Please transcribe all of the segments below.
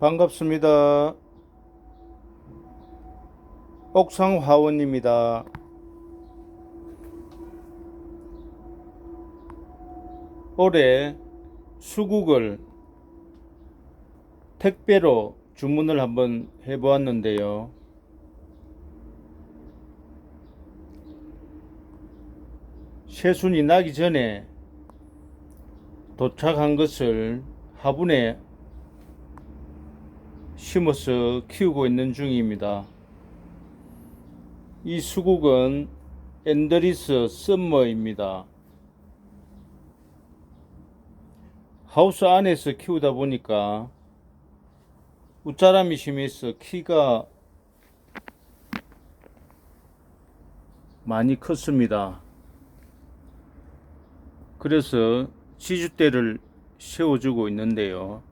반갑습니다. 옥상 화원입니다. 올해 수국을 택배로 주문을 한번 해보았는데요. 새순이 나기 전에 도착한 것을 화분에 심어서 키우고 있는 중입니다. 이 수국은 엔드리스 썸머입니다. 하우스 안에서 키우다 보니까 웃자람이 심해서 키가 많이 컸습니다. 그래서 지주대를 세워주고 있는데요.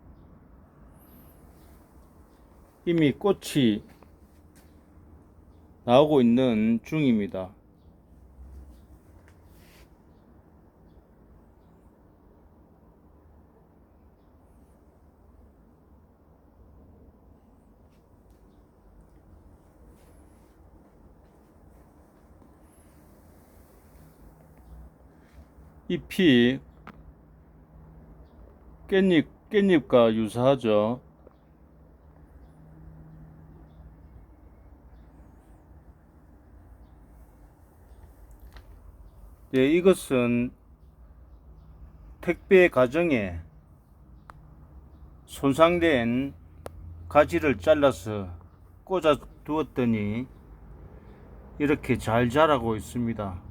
이미 꽃이 나오고 있는 중입니다. 잎이 깻잎, 깻잎과 유사하죠. 네, 이것은 택배 과정에 손상된 가지를 잘라서 꽂아 두었더니 이렇게 잘 자라고 있습니다.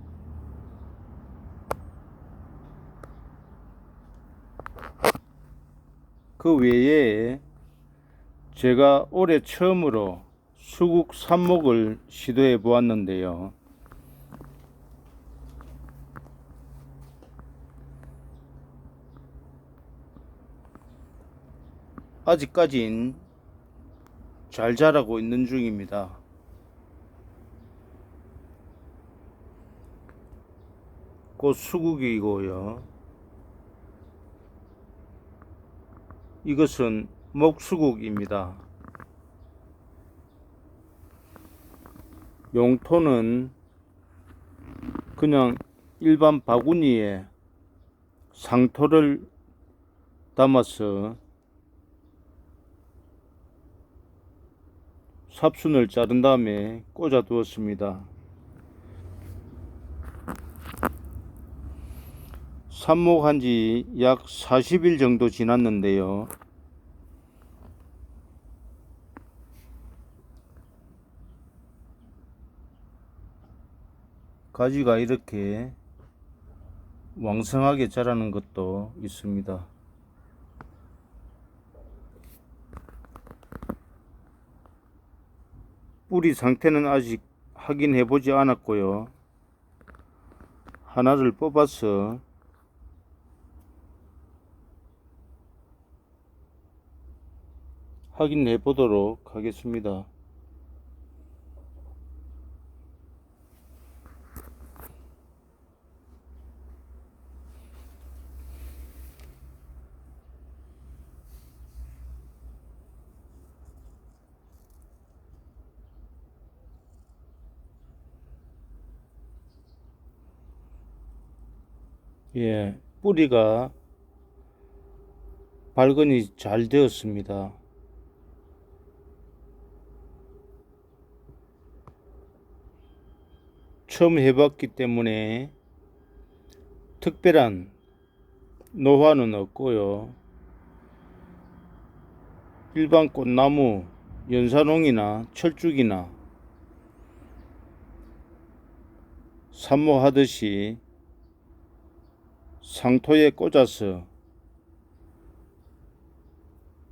그 외에 제가 올해 처음으로 수국 삽목을 시도해 보았는데요. 아직까진 잘 자라고 있는 중입니다. 곧 수국이고요. 이것은 목수국입니다. 용토는 그냥 일반 바구니에 상토를 담아서 삽순을 자른 다음에 꽂아 두었습니다. 삽목한 지 약 40일 정도 지났는데요. 가지가 이렇게 왕성하게 자라는 것도 있습니다. 뿌리 상태는 아직 확인해 보지 않았고요. 하나를 뽑아서 확인해 보도록 하겠습니다. 예, 뿌리가 발근이 잘 되었습니다. 처음 해봤기 때문에 특별한 노화는 없고요. 일반 꽃나무, 연산홍이나 철쭉이나 산모하듯이 상토에 꽂아서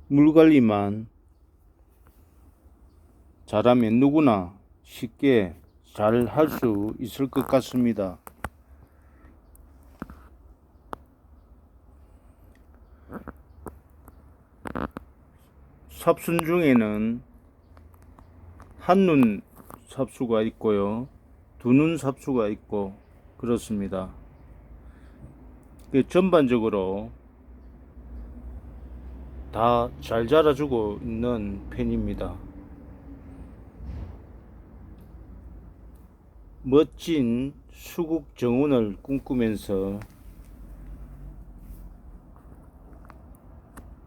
물 관리만 잘하면 누구나 쉽게 잘 할 수 있을 것 같습니다. 삽순 중에는 한눈 삽수가 있고요. 두 눈 삽수가 있고 그렇습니다. 그 전반적으로 다 잘 자라주고 있는 편입니다. 멋진 수국 정원을 꿈꾸면서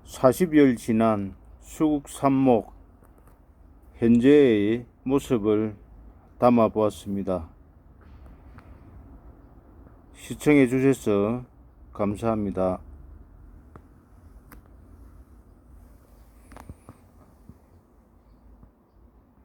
40여일 지난 수국 삽목 현재의 모습을 담아 보았습니다. 시청해 주셔서 감사합니다.